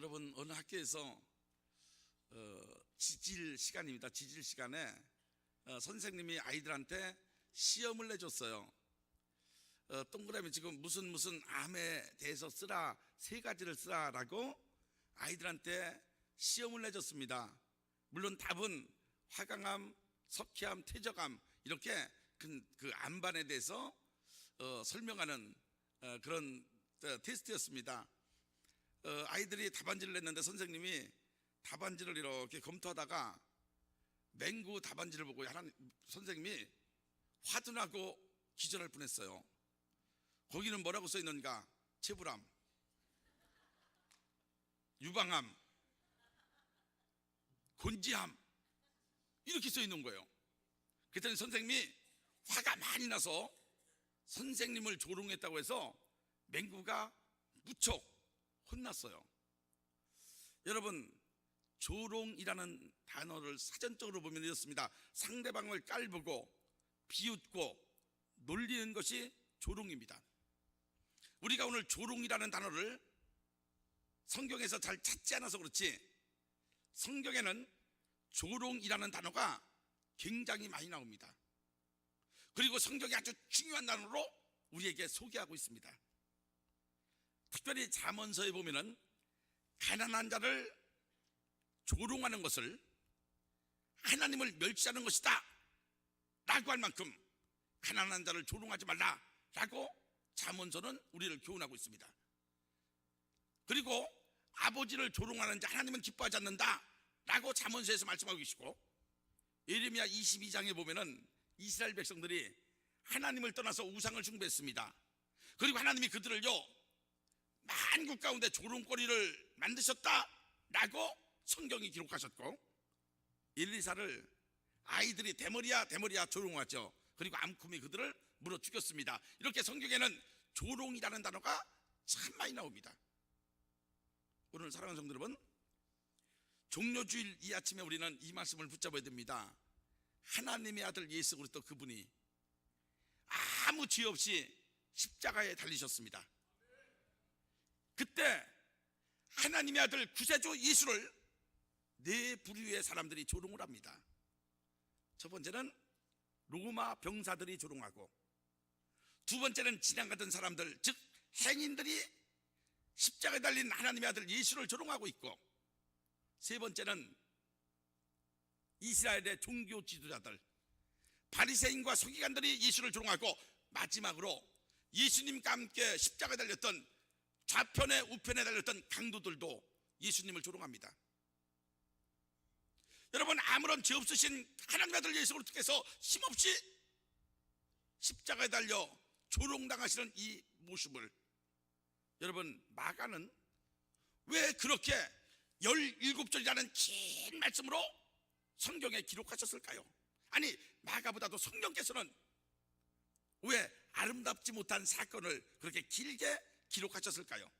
여러분 어느 학교에서 어, 지질 시간입니다. 지질 시간에 어, 선생님이 아이들한테 시험을 내줬어요. 어, 동그라미 지금 무슨 무슨 암에 대해서 쓰라 세 가지를 쓰라라고 아이들한테 시험을 내줬습니다. 물론 답은 화강암, 석회암, 퇴적암 이렇게 그, 그 암반에 대해서 어, 설명하는 어, 그런 어, 테스트였습니다. 어, 아이들이 답안지를 냈는데 선생님이 답안지를 이렇게 검토하다가 맹구 답안지를 보고 하나님 선생님이 화둔하고 기절할 뻔했어요. 거기는 뭐라고 써 있는가? 체불암, 유방암, 곤지암 이렇게 써 있는 거예요. 그랬더니 선생님이 화가 많이 나서 선생님을 조롱했다고 해서 맹구가 무척 혼났어요. 여러분 조롱이라는 단어를 사전적으로 보면 이렇습니다. 상대방을 깔보고 비웃고 놀리는 것이 조롱입니다. 우리가 오늘 조롱이라는 단어를 성경에서 잘 찾지 않아서 그렇지 성경에는 조롱이라는 단어가 굉장히 많이 나옵니다. 그리고 성경이 아주 중요한 단어로 우리에게 소개하고 있습니다. 특별히 잠언서에 보면은 가난한 자를 조롱하는 것을 하나님을 멸시하는 것이다 라고 할 만큼 가난한 자를 조롱하지 말라 라고 잠언서는 우리를 교훈하고 있습니다. 그리고 아버지를 조롱하는 자 하나님은 기뻐하지 않는다 라고 잠언서에서 말씀하고 계시고 예레미야 22장에 보면은 이스라엘 백성들이 하나님을 떠나서 우상을 숭배했습니다. 그리고 하나님이 그들을요 만국 가운데 조롱거리를 만드셨다라고 성경이 기록하셨고 엘리사를 아이들이 대머리야 대머리야 조롱하죠. 그리고 암쿰이 그들을 물어 죽였습니다. 이렇게 성경에는 조롱이라는 단어가 참 많이 나옵니다. 오늘 사랑하는 성도 여러분, 종료주일 이 아침에 우리는 이 말씀을 붙잡아야 됩니다. 하나님의 아들 예수 그리스도 그분이 아무 죄 없이 십자가에 달리셨습니다. 그때 하나님의 아들 구세주 예수를 네 부류의 사람들이 조롱을 합니다. 첫 번째는 로마 병사들이 조롱하고 두 번째는 지나가던 사람들 즉 행인들이 십자가에 달린 하나님의 아들 예수를 조롱하고 있고 세 번째는 이스라엘의 종교 지도자들 바리새인과 서기관들이 예수를 조롱하고 마지막으로 예수님과 함께 십자가에 달렸던 좌편에 우편에 달렸던 강도들도 예수님을 조롱합니다. 여러분 아무런 죄 없으신 하나님 아들 예수 그리스도께서 힘없이 십자가에 달려 조롱당하시는 이 모습을 여러분 마가는 왜 그렇게 17절이라는 긴 말씀으로 성경에 기록하셨을까요? 아니 마가보다도 성령께서는 왜 아름답지 못한 사건을 그렇게 길게 기록하셨을까요?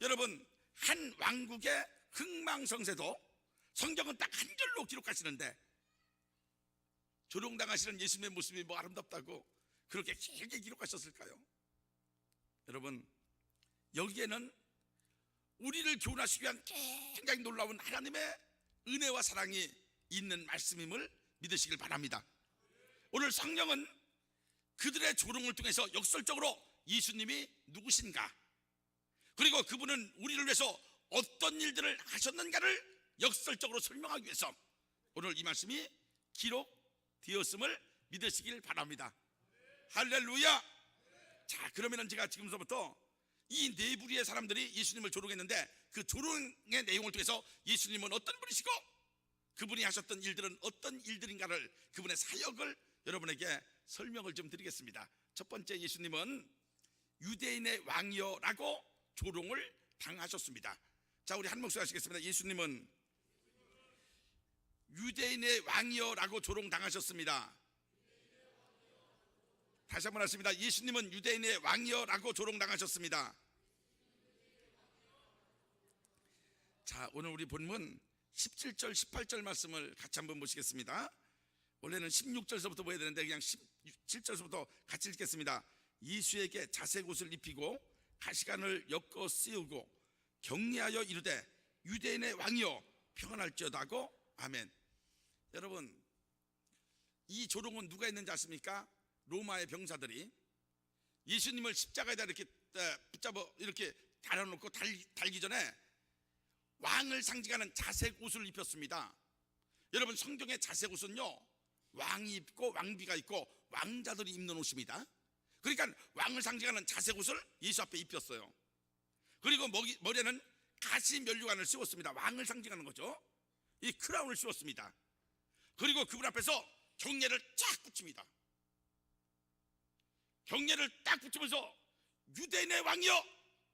여러분 한 왕국의 흥망성쇠도 성경은 딱 한 절로 기록하시는데 조롱당하시는 예수님의 모습이 뭐 아름답다고 그렇게 길게 기록하셨을까요? 여러분 여기에는 우리를 교훈하시기 위한 굉장히 놀라운 하나님의 은혜와 사랑이 있는 말씀임을 믿으시길 바랍니다. 오늘 성령은 그들의 조롱을 통해서 역설적으로 예수님이 누구신가 그리고 그분은 우리를 위해서 어떤 일들을 하셨는가를 역설적으로 설명하기 위해서 오늘 이 말씀이 기록되었음을 믿으시길 바랍니다. 할렐루야. 자, 그러면은 제가 지금서부터 이 네 부류의 사람들이 예수님을 조롱했는데 그 조롱의 내용을 통해서 예수님은 어떤 분이시고 그분이 하셨던 일들은 어떤 일들인가를 그분의 사역을 여러분에게 설명을 좀 드리겠습니다. 첫 번째 예수님은 유대인의 왕이여라고 조롱을 당하셨습니다. 자, 우리 한 목소리 하시겠습니다. 예수님은 유대인의 왕이여라고 조롱 당하셨습니다. 다시 한번 하십니다. 예수님은 유대인의 왕이여라고 조롱 당하셨습니다. 자, 오늘 우리 본문 17절, 18절 말씀을 같이 한번 보시겠습니다. 원래는 16절서부터 보야 되는데 그냥 17절서부터 같이 읽겠습니다. 예수에게 자색 옷을 입히고 가시관을 엮어 씌우고 격리하여 이르되 유대인의 왕이여 평안할지어다고 아멘. 여러분 이 조롱은 누가 했는지 아십니까? 로마의 병사들이 예수님을 십자가에다 이렇게 에, 붙잡아 이렇게 달아놓고 달, 달기 전에 왕을 상징하는 자색 옷을 입혔습니다. 여러분 성경의 자색 옷은요 왕이 입고 왕비가 있고 왕자들이 입는 옷입니다. 그러니까 왕을 상징하는 자색 옷을 예수 앞에 입혔어요. 그리고 머리, 머리에는 가시 면류관을 씌웠습니다. 왕을 상징하는 거죠. 이 크라운을 씌웠습니다. 그리고 그분 앞에서 경례를 쫙 붙입니다. 경례를 딱 붙이면서 유대인의 왕이여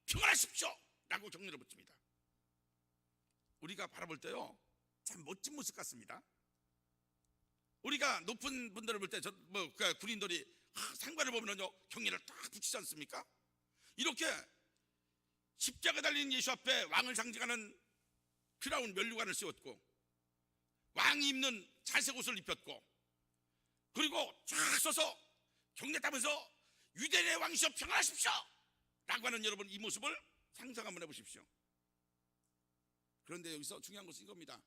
평안하십시오 라고 경례를 붙입니다. 우리가 바라볼 때요 참 멋진 모습 같습니다. 우리가 높은 분들을 볼 때 저뭐 그 군인들이 하, 상관을 보면요 경례를 딱 붙이지 않습니까? 이렇게 십자가 달린 예수 앞에 왕을 상징하는 크라운 면류관을 씌웠고 왕이 입는 자색 옷을 입혔고 그리고 쫙 서서 경례 따면서 유대인의 왕이시여 평안하십시오! 라고 하는 여러분 이 모습을 상상 한번 해보십시오. 그런데 여기서 중요한 것은 이겁니다.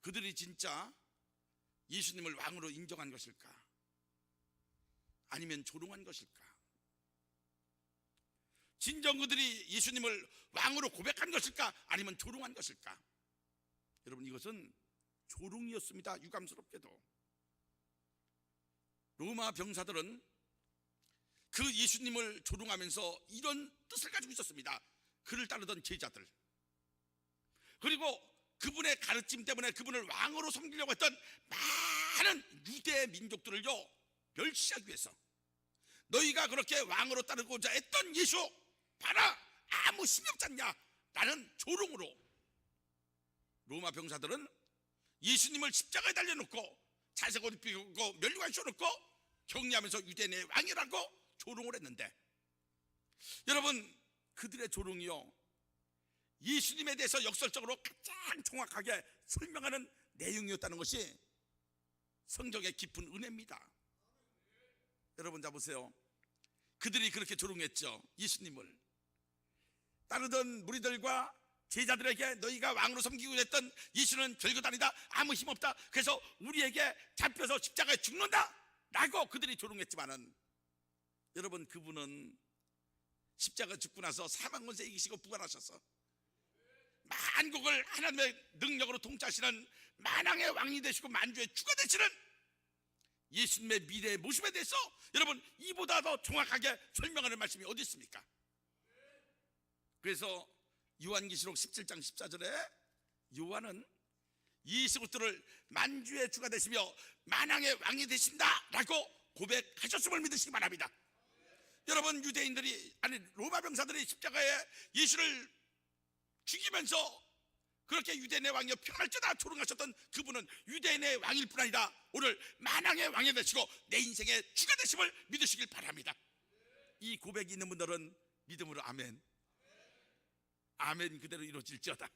그들이 진짜 예수님을 왕으로 인정한 것일까 아니면 조롱한 것일까 진정 그들이 예수님을 왕으로 고백한 것일까 아니면 조롱한 것일까 여러분 이것은 조롱이었습니다 유감스럽게도 로마 병사들은 그 예수님을 조롱하면서 이런 뜻을 가지고 있었습니다. 그를 따르던 제자들. 그리고 그분의 가르침 때문에 그분을 왕으로 섬기려고 했던 많은 유대 민족들을요, 멸시하기 위해서. 너희가 그렇게 왕으로 따르고자 했던 예수, 봐라! 아무 없지 않냐? 라는 조롱으로 로마 병사들은 예수님을 십자가에 달려놓고 자색 옷 입히고 면류관 씌워놓고 격리하면서 유대인의 왕이라고 조롱을 했는데 여러분 그들의 조롱이요 예수님에 대해서 역설적으로 가장 정확하게 설명하는 내용이었다는 것이 성경의 깊은 은혜입니다 여러분 자 보세요. 그들이 그렇게 조롱했죠. 예수님을. 따르던 무리들과 제자들에게 너희가 왕으로 섬기고 했던 예수는 별것 아니다. 아무 힘 없다. 그래서 우리에게 잡혀서 십자가에 죽는다. 라고 그들이 조롱했지만은 여러분 그분은 십자가 죽고 나서 사망 권세 이기시고 부활하셔서 만국을 하나님의 능력으로 통치하시는 만왕의 왕이 되시고 만주의 주가 되시는 예수님의 미래의 모습에 대해서 여러분 이보다 더 정확하게 설명하는 말씀이 어디 있습니까? 그래서 요한기시록 17장 14절에 요한은 예수 그리스도를 만주의 주가 되시며 만왕의 왕이 되신다라고 고백하셨음을 믿으시기 바랍니다. 여러분 유대인들이 아니 로마 병사들이 십자가에 예수를 죽이면서 그렇게 유대인의 왕이여 평할지다 조롱하셨던 그분은 유대인의 왕일 뿐 아니라 오늘 만왕의 왕이 되시고 내 인생의 주가 되심을 믿으시길 바랍니다. 이 고백이 있는 분들은 믿음으로 아멘. 아멘 그대로 이루어질지어다.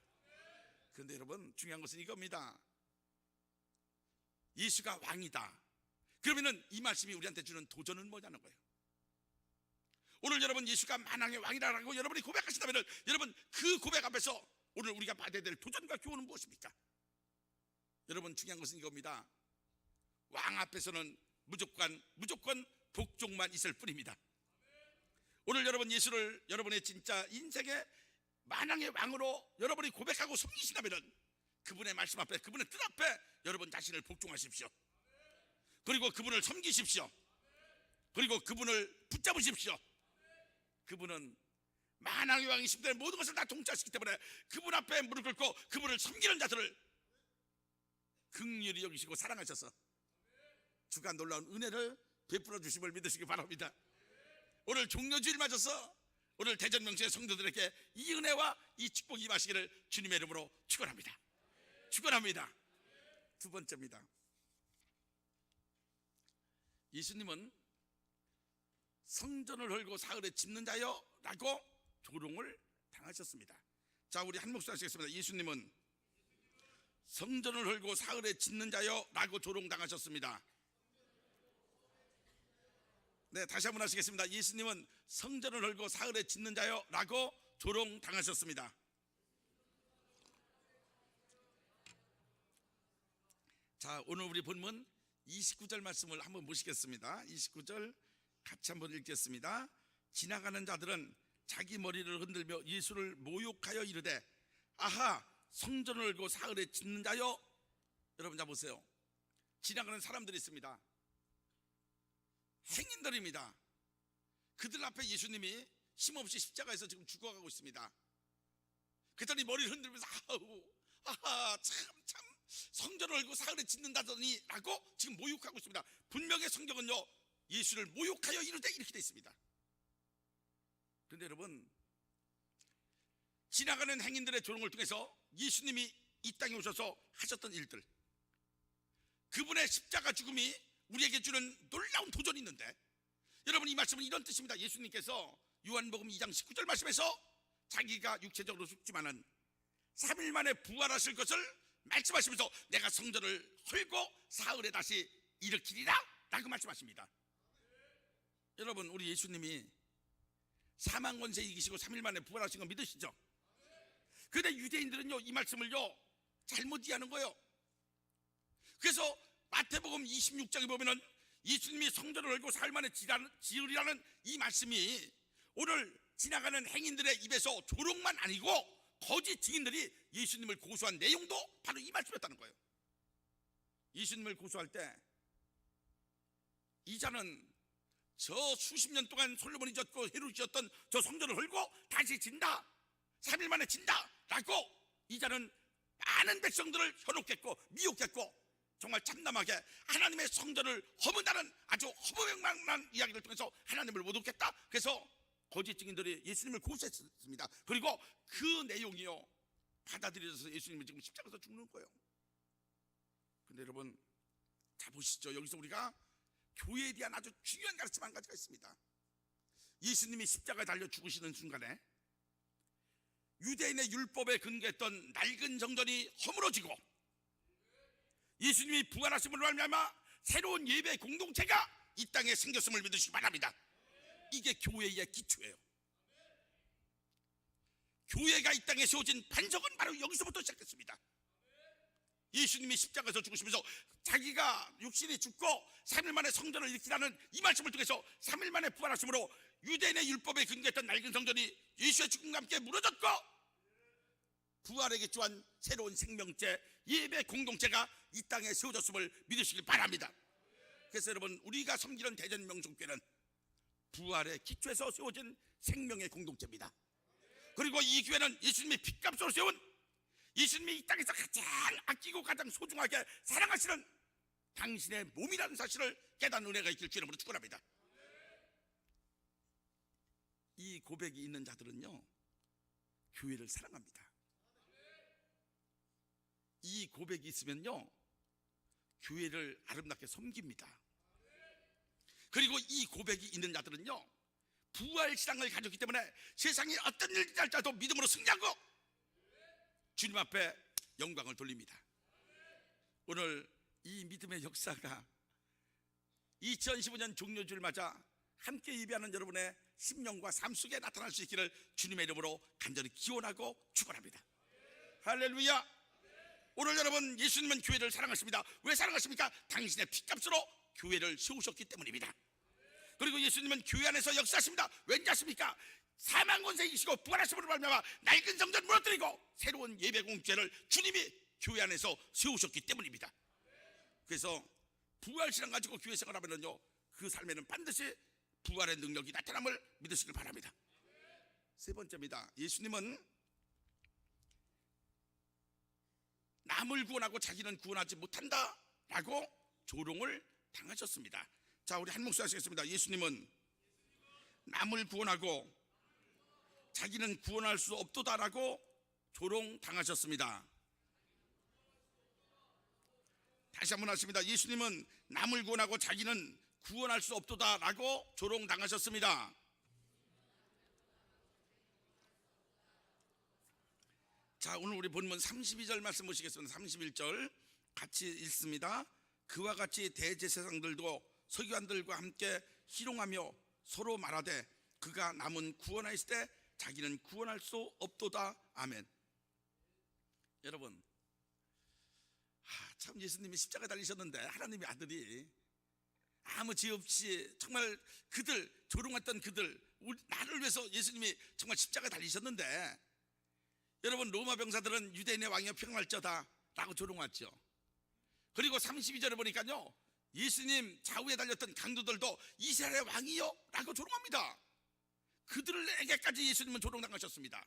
그런데 여러분 중요한 것은 이겁니다. 예수가 왕이다. 그러면은 이 말씀이 우리한테 주는 도전은 뭐냐는 거예요. 오늘 여러분 예수가 만왕의 왕이라고 여러분이 고백하신다면 여러분 그 고백 앞에서 오늘 우리가 받아야 될 도전과 교훈은 무엇입니까? 여러분 중요한 것은 이겁니다. 왕 앞에서는 무조건 무조건 복종만 있을 뿐입니다. 오늘 여러분 예수를 여러분의 진짜 인생의 만왕의 왕으로 여러분이 고백하고 섬기신다면 그분의 말씀 앞에 그분의 뜻 앞에 여러분 자신을 복종하십시오. 그리고 그분을 섬기십시오. 그리고 그분을 붙잡으십시오. 그분은 만왕의 왕이십니다. 모든 것을 다 통치하시기 때문에 그분 앞에 무릎 꿇고 그분을 섬기는 자들을 극률이 여기시고 사랑하셔서 주가 놀라운 은혜를 베풀어 주심을 믿으시기 바랍니다. 오늘 종료주일 맞아서 오늘 대전 명시의 성도들에게 이 은혜와 이 축복이 임하시기를 주님의 이름으로 축원합니다. 축원합니다. 두 번째입니다. 예수님은 성전을 헐고 사흘에 집는 자여라고 조롱을 당하셨습니다. 자, 우리 한 목소리 하시겠습니다. 예수님은 성전을 헐고 사흘에 짓는 자여라고 조롱 당하셨습니다. 네, 다시 한번 하시겠습니다. 예수님은 성전을 헐고 사흘에 짓는 자여라고 조롱 당하셨습니다. 자, 오늘 우리 본문 29절 말씀을 한번 보시겠습니다. 29절 같이 한번 읽겠습니다. 지나가는 자들은 자기 머리를 흔들며 예수를 모욕하여 이르되 아하 성전을 열고 사흘에 짓는 자여 여러분 자 보세요. 지나가는 사람들이 있습니다. 행인들입니다. 그들 앞에 예수님이 힘없이 십자가에서 지금 죽어가고 있습니다. 그들이 머리를 흔들면서 아우 아하 참참 성전을 열고 사흘에 짓는다더니 라고 지금 모욕하고 있습니다. 분명히 성경은요 예수를 모욕하여 이르되 이렇게 돼 있습니다. 그런데 여러분 지나가는 행인들의 조롱을 통해서 예수님이 이 땅에 오셔서 하셨던 일들 그분의 십자가 죽음이 우리에게 주는 놀라운 도전이 있는데 여러분 이 말씀은 이런 뜻입니다. 예수님께서 요한복음 2장 19절 말씀에서 자기가 육체적으로 죽지만은 3일 만에 부활하실 것을 말씀하시면서 내가 성전을 헐고 사흘에 다시 일으키리라 라고 말씀하십니다. 여러분 우리 예수님이 사망 권세 이기시고 3일 만에 부활하신 거 믿으시죠? 근데 유대인들은요 이 말씀을요 잘못 이해하는 거예요. 그래서 마태복음 26장에 보면은 예수님이 성전을 열고 사흘 만에 지으리라는 이 말씀이 오늘 지나가는 행인들의 입에서 조롱만 아니고 거짓 증인들이 예수님을 고소한 내용도 바로 이 말씀이었다는 거예요. 예수님을 고소할 때 이자는 저 수십 년 동안 솔로몬이 졌고 헤롯이 졌던 저 성전을 헐고 다시 진다. 3일 만에 진다. 라고 이자는 많은 백성들을 현혹했고 미혹했고 정말 참담하게 하나님의 성전을 허문다는 아주 허무맹랑한 이야기를 통해서 하나님을 모독했다. 그래서 거짓 증인들이 예수님을 고소했습니다. 그리고 그 내용이요 받아들여져서 예수님이 지금 십자가에서 죽는 거예요. 근데 여러분 자 보시죠. 여기서 우리가 교회에 대한 아주 중요한 가르침 한 가지가 있습니다. 예수님이 십자가에 달려 죽으시는 순간에 유대인의 율법에 근거했던 낡은 정전이 허물어지고 예수님이 부활하심으로 말미암아 새로운 예배 공동체가 이 땅에 생겼음을 믿으시기 바랍니다. 이게 교회의 기초예요. 교회가 이 땅에 세워진 반석은 바로 여기서부터 시작됐습니다. 예수님이 십자가에서 죽으시면서 자기가 육신이 죽고 3일 만에 성전을 일으키라는 이 말씀을 통해서 3일 만에 부활하심으로 유대인의 율법에 근거했던 낡은 성전이 예수의 죽음과 함께 무너졌고 부활에게 주한 새로운 생명체 예배 공동체가 이 땅에 세워졌음을 믿으시길 바랍니다. 그래서 여러분 우리가 섬기는 대전 명성교회는 부활의 기초에서 세워진 생명의 공동체입니다. 그리고 이 교회는 예수님이 핏값으로 세운 예수님이 이 땅에서 가장 아끼고 가장 소중하게 사랑하시는 당신의 몸이라는 사실을 깨닫는 은혜가 있길 주님으로 축원합니다. 이 고백이 있는 자들은요 교회를 사랑합니다. 이 고백이 있으면요 교회를 아름답게 섬깁니다. 그리고 이 고백이 있는 자들은요 부활 신앙을 가졌기 때문에 세상에 어떤 일이 날짜도 믿음으로 승리하고 주님 앞에 영광을 돌립니다. 오늘 이 믿음의 역사가 2015년 종료주를 맞아 함께 예배하는 여러분의 심령과 삶 속에 나타날 수 있기를 주님의 이름으로 간절히 기원하고 축원합니다. 할렐루야. 오늘 여러분 예수님은 교회를 사랑하십니다. 왜 사랑하십니까? 당신의 피값으로 교회를 세우셨기 때문입니다. 그리고 예수님은 교회 안에서 역사하십니다. 왠지 아십니까? 사망 권세 이기시고 부활하심으로 말미암아 낡은 성전 무너뜨리고 새로운 예배 공제를 주님이 교회 안에서 세우셨기 때문입니다. 그래서 부활 신앙 가지고 교회 생활하면요 그 삶에는 반드시 부활의 능력이 나타남을 믿으시길 바랍니다. 세 번째입니다. 예수님은 남을 구원하고 자기는 구원하지 못한다라고 조롱을 당하셨습니다. 자, 우리 한 목소리 하시겠습니다. 예수님은 남을 구원하고 자기는 구원할 수 없도다라고 조롱 당하셨습니다. 다시 한번 하십니다. 예수님은 남을 구원하고 자기는 구원할 수 없도다라고 조롱 당하셨습니다. 자, 오늘 우리 본문 32절 말씀 보시겠습니다. 31절 같이 읽습니다. 그와 같이 대제사장들도 서기관들과 함께 희롱하며 서로 말하되 그가 남은 구원하였을 때 자기는 구원할 수 없도다. 아멘. 여러분, 아, 참 예수님이 십자가 달리셨는데 하나님의 아들이 아무 죄 없이 정말 그들 조롱했던 그들 우리- 나를 위해서 예수님이 정말 십자가 달리셨는데 여러분 로마 병사들은 유대인의 왕이여 평할저다라고 조롱했죠. 그리고 32절에 보니까요 예수님 좌우에 달렸던 강도들도 이스라엘의 왕이요라고 조롱합니다. 그들에게까지 예수님은 조롱당하셨습니다.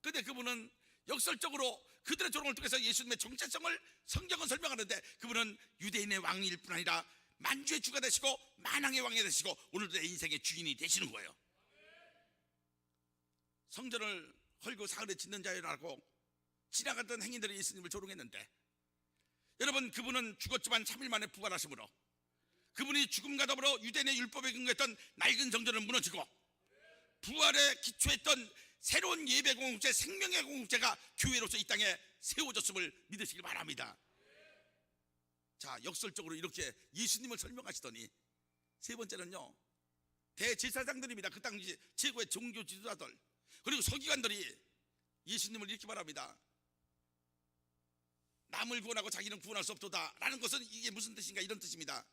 근데 그분은 역설적으로 그들의 조롱을 통해서 예수님의 정체성을 성경은 설명하는데 그분은 유대인의 왕일 뿐 아니라 만주의 주가 되시고 만왕의 왕이 되시고 오늘도 내 인생의 주인이 되시는 거예요. 성전을 헐고 사흘에 짓는 자유라고 지나갔던 행인들이 예수님을 조롱했는데 여러분 그분은 죽었지만 3일 만에 부활하심으로 그분이 죽음과 더불어 유대인의 율법에 근거했던 낡은 성전은 무너지고 부활에 기초했던 새로운 예배 공동체 생명의 공동체가 교회로서 이 땅에 세워졌음을 믿으시길 바랍니다. 자 역설적으로 이렇게 예수님을 설명하시더니 세 번째는요 대제사장들입니다. 그 당시 최고의 종교 지도자들 그리고 서기관들이 예수님을 이렇게 말합니다. 남을 구원하고 자기는 구원할 수 없도다 라는 것은 이게 무슨 뜻인가 이런 뜻입니다.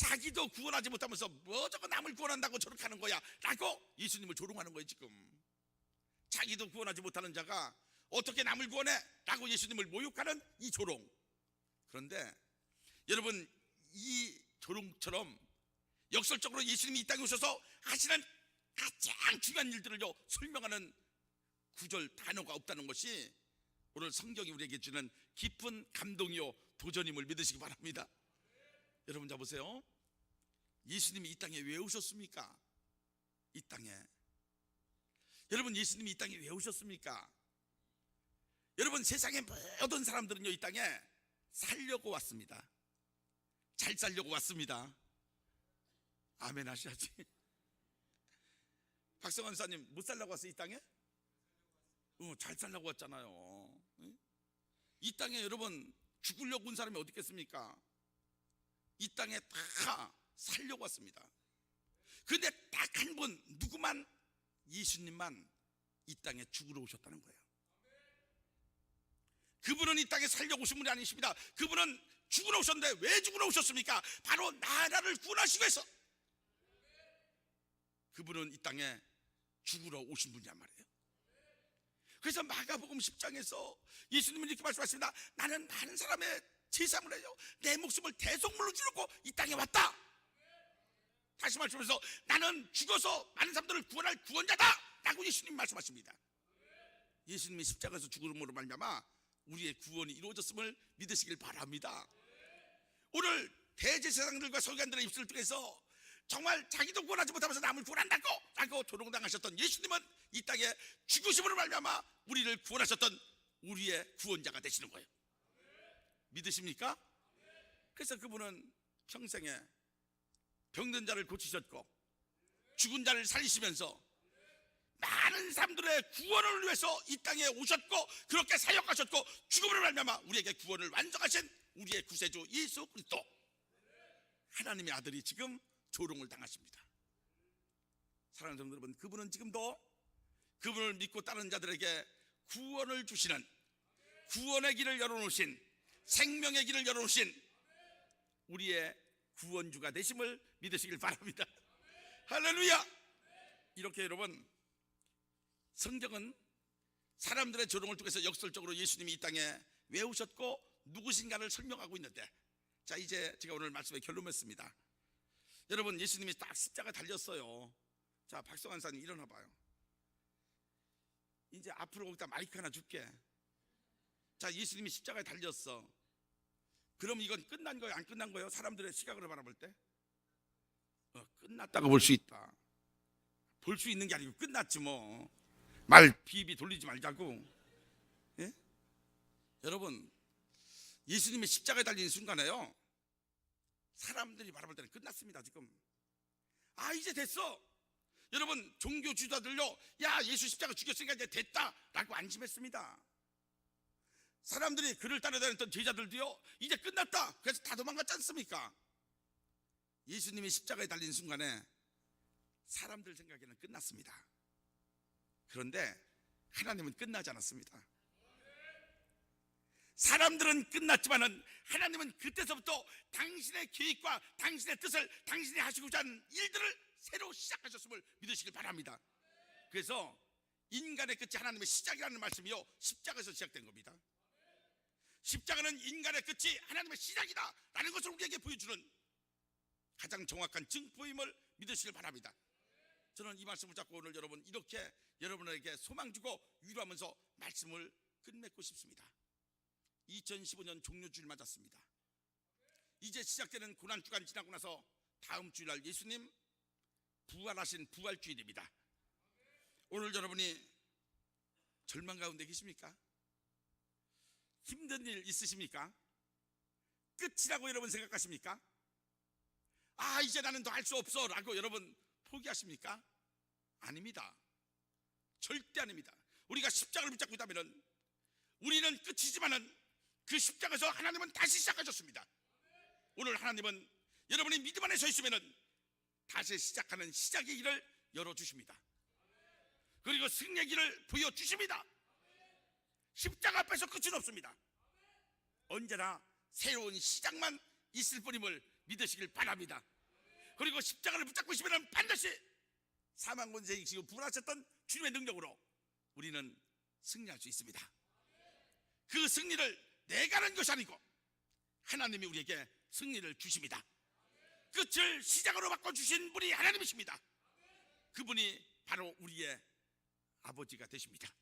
자기도 구원하지 못하면서 뭐 저거 남을 구원한다고 저렇게 하는 거야? 라고 예수님을 조롱하는 거예요 지금. 자기도 구원하지 못하는 자가 어떻게 남을 구원해? 라고 예수님을 모욕하는 이 조롱. 그런데 여러분 이 조롱처럼 역설적으로 예수님이 이 땅에 오셔서 하시는 가장 중요한 일들을요 설명하는 구절 단어가 없다는 것이 오늘 성경이 우리에게 주는 깊은 감동이요 도전임을 믿으시기 바랍니다. 여러분 자 보세요. 예수님이 이 땅에 왜 오셨습니까? 이 땅에 여러분 예수님이 이 땅에 왜 오셨습니까? 여러분 세상의 모든 사람들은요 이 땅에 살려고 왔습니다. 잘 살려고 왔습니다. 아멘 하셔야지. 박성환 사님 못 살라고 왔어 이 땅에? 어, 잘 살라고 왔잖아요. 응? 이 땅에 여러분 죽으려고 온 사람이 어디 있겠습니까? 이 땅에 다 살려고 왔습니다. 근데 딱 한 분 누구만 예수님만 이 땅에 죽으러 오셨다는 거예요. 그분은 이 땅에 살려고 오신 분이 아니십니다. 그분은 죽으러 오셨는데 왜 죽으러 오셨습니까? 바로 나라를 구원하시기 위해서. 그분은 이 땅에 죽으러 오신 분이란 말이에요. 그래서 마가복음 10장에서 예수님은 이렇게 말씀하십니다. 나는 많은 사람의 제사을 해요. 내 목숨을 대속물로 주려고 이 땅에 왔다. 다시 말씀해서 나는 죽어서 많은 사람들을 구원할 구원자다. 라고 예수님 말씀하십니다. 예수님이 십자가에서 죽음으로 말미암아 우리의 구원이 이루어졌음을 믿으시길 바랍니다. 오늘 대제사장들과 서기관들의 입술을 통해서 정말 자기도 구원하지 못하면서 남을 구원한다고 라고 조롱당하셨던 예수님은 이 땅에 죽으심으로 말미암아 우리를 구원하셨던 우리의 구원자가 되시는 거예요. 믿으십니까? 그래서 그분은 평생에 병든 자를 고치셨고 죽은 자를 살리시면서 많은 사람들의 구원을 위해서 이 땅에 오셨고 그렇게 사역하셨고 죽음으로 말미암아 우리에게 구원을 완성하신 우리의 구세주 예수 그리스도 하나님의 아들이 지금 조롱을 당하십니다. 사랑하는 여러분, 그분은 지금도 그분을 믿고 따르는 자들에게 구원을 주시는 구원의 길을 열어놓으신 생명의 길을 열어놓으신 우리의 구원주가 되심을 믿으시길 바랍니다. 할렐루야! 이렇게 여러분 성경은 사람들의 조롱을 통해서 역설적으로 예수님이 이 땅에 왜 오셨고 누구신가를 설명하고 있는데 자 이제 제가 오늘 말씀의 결론 맺습니다. 여러분 예수님이 딱 십자가 달렸어요. 자 박성환 사님 일어나 봐요. 이제 앞으로 거기다 마이크 하나 줄게. 자 예수님이 십자가에 달렸어. 그럼 이건 끝난 거예요? 안 끝난 거예요? 사람들의 시각으로 바라볼 때? 어, 끝났다고 볼 수 있다. 볼 수 있는 게 아니고 끝났지 뭐. 말 비비 돌리지 말자고. 예? 여러분 예수님이 십자가에 달리는 순간에요. 사람들이 바라볼 때는 끝났습니다 지금. 아 이제 됐어. 여러분 종교 지도자들요. 야 예수 십자가 죽였으니까 이제 됐다 라고 안심했습니다. 사람들이 그를 따라다녔던 제자들도요. 이제 끝났다. 그래서 다 도망갔지 않습니까? 예수님이 십자가에 달린 순간에 사람들 생각에는 끝났습니다. 그런데 하나님은 끝나지 않았습니다. 사람들은 끝났지만은 하나님은 그때서부터 당신의 계획과 당신의 뜻을 당신이 하시고자 하는 일들을 새로 시작하셨음을 믿으시길 바랍니다. 그래서 인간의 끝이 하나님의 시작이라는 말씀이요 십자가에서 시작된 겁니다. 십자가는 인간의 끝이 하나님의 시작이다 라는 것을 우리에게 보여주는 가장 정확한 증거임을 믿으시길 바랍니다. 저는 이 말씀을 잡고 오늘 여러분 이렇게 여러분에게 소망 주고 위로하면서 말씀을 끝맺고 싶습니다. 2015년 종료주일 맞았습니다. 이제 시작되는 고난 주간 지나고 나서 다음 주일날 예수님 부활하신 부활주일입니다. 오늘 여러분이 절망 가운데 계십니까? 힘든 일 있으십니까? 끝이라고 여러분 생각하십니까? 아 이제 나는 더 할 수 없어 라고 여러분 포기하십니까? 아닙니다 절대 아닙니다 우리가 십자가를 붙잡고 있다면 우리는 끝이지만은 그 십자가에서 하나님은 다시 시작하셨습니다 오늘 하나님은 여러분이 믿음 안에 서 있으면은 다시 시작하는 시작의 길을 열어주십니다 그리고 승리의 길을 보여주십니다 십자가 앞에서 끝은 없습니다 언제나 새로운 시작만 있을 뿐임을 믿으시길 바랍니다. 그리고 십자가를 붙잡고 있으면 반드시 사망 권세 이기시고 부활하셨던 주님의 능력으로 우리는 승리할 수 있습니다. 그 승리를 내가 하는 것이 아니고 하나님이 우리에게 승리를 주십니다. 끝을 시작으로 바꿔 주신 분이 하나님이십니다. 그분이 바로 우리의 아버지가 되십니다.